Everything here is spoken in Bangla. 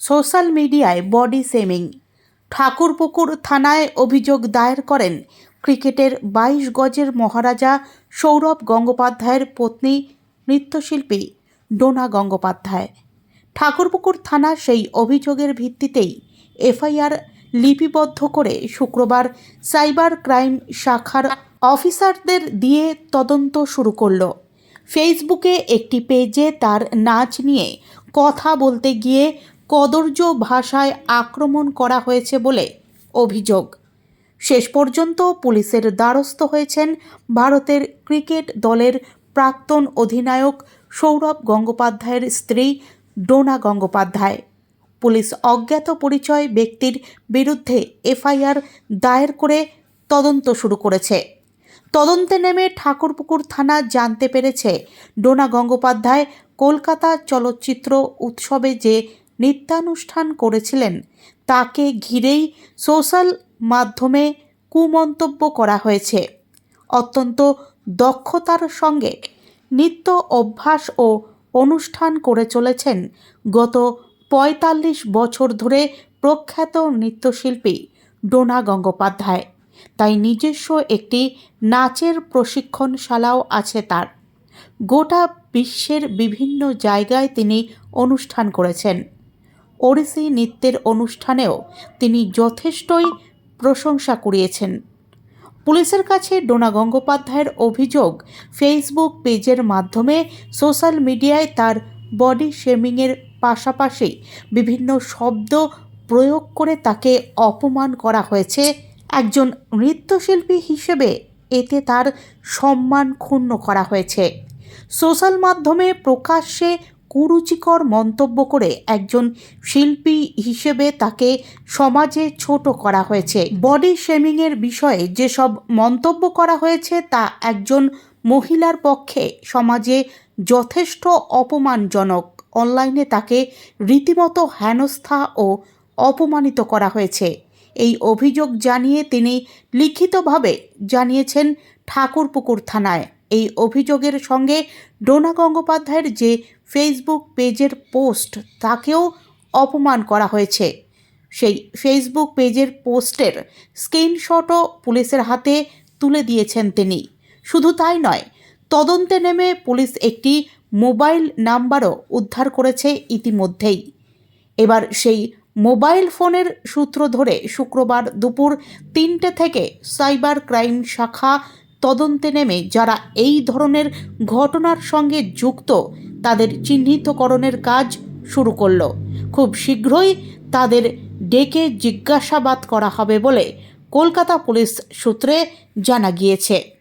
সোশ্যাল মিডিয়ায় বডি সেমিং ঠাকুরপুকুর থানায় অভিযোগ দায়ের করেন ক্রিকেটের বাইশ গজের মহারাজা সৌরভ গঙ্গোপাধ্যায়ের পত্নী নৃত্যশিল্পী ডোনা গঙ্গোপাধ্যায়। ঠাকুরপুকুর থানা সেই অভিযোগের ভিত্তিতেই এফআইআর লিপিবদ্ধ করে শুক্রবার সাইবার ক্রাইম শাখার অফিসারদের দিয়ে তদন্ত শুরু করল। ফেসবুকে একটি পেজে তার নাচ নিয়ে কথা বলতে গিয়ে কদর্য ভাষায় আক্রমণ করা হয়েছে বলে অভিযোগ। শেষ পর্যন্ত পুলিশের দ্বারস্থ হয়েছেন ভারতের ক্রিকেট দলের প্রাক্তন অধিনায়ক সৌরভ গঙ্গোপাধ্যায়ের স্ত্রী ডোনা গঙ্গোপাধ্যায় পুলিশ অজ্ঞাত পরিচয় ব্যক্তির বিরুদ্ধে এফআইআর দায়ের করে তদন্ত শুরু করেছে। তদন্তে নেমে ঠাকুরপুকুর থানা জানতে পেরেছে, ডোনা গঙ্গোপাধ্যায় কলকাতা চলচ্চিত্র উৎসবে যে নৃত্যানুষ্ঠান করেছিলেন। তাকে ঘিরেই সোশ্যাল মাধ্যমে কুমন্তব্য করা হয়েছে। অত্যন্ত দক্ষতার সঙ্গে নৃত্য অভ্যাস ও অনুষ্ঠান করে চলেছেন। গত পঁয়তাল্লিশ বছর ধরে প্রখ্যাত নৃত্যশিল্পী ডোনা গঙ্গোপাধ্যায়। তাই নিজস্ব একটি নাচের প্রশিক্ষণশালাও আছে তার। গোটা বিশ্বের বিভিন্ন জায়গায় তিনি অনুষ্ঠান করেছেন। ওড়িশি নৃত্যের অনুষ্ঠানেও তিনি যথেষ্টই প্রশংসা কুড়িয়েছেন। পুলিশের কাছে ডোনা গঙ্গোপাধ্যায়ের অভিযোগ ফেসবুক পেজের মাধ্যমে সোশ্যাল মিডিয়ায় তার বডি শেমিংয়ের পাশাপাশি বিভিন্ন শব্দ প্রয়োগ করে তাকে অপমান করা হয়েছে। একজন নৃত্যশিল্পী হিসেবে এতে তার সম্মান ক্ষুণ্ণ করা হয়েছে। সোশ্যাল মাধ্যমে প্রকাশ্যে কুরুচিকর মন্তব্য করে একজন শিল্পী হিসেবে তাকে সমাজে ছোট করা হয়েছে। বডি শেমিংয়ের বিষয়ে যেসব মন্তব্য করা হয়েছে, তা একজন মহিলার পক্ষে সমাজে যথেষ্ট অপমানজনক। অনলাইনে তাকে রীতিমতো হেনস্থা ও অপমানিত করা হয়েছে। এই অভিযোগ জানিয়ে তিনি লিখিতভাবে জানিয়েছেন ঠাকুরপুকুর থানায়। এই অভিযোগের সঙ্গে ডোনা গঙ্গোপাধ্যায়ের যে ফেসবুক পেজের পোস্ট, তাকেও অপমান করা হয়েছে। সেই ফেসবুক পেজের পোস্টের স্ক্রিনশটও পুলিশের হাতে তুলে দিয়েছেন তিনি। শুধু তাই নয়, তদন্তে নেমে পুলিশ একটি মোবাইল নাম্বারও উদ্ধার করেছে ইতিমধ্যেই। এবার সেই মোবাইল ফোনের সূত্র ধরে শুক্রবার দুপুর তিনটে থেকে সাইবার ক্রাইম শাখা তদন্তে নেমে যারা এই ধরনের ঘটনার সঙ্গে যুক্ত, তাদের চিহ্নিতকরণের কাজ শুরু করল। খুব শীঘ্রই তাদের ডেকে জিজ্ঞাসাবাদ করা হবে বলে কলকাতা পুলিশ সূত্রে জানা গিয়েছে।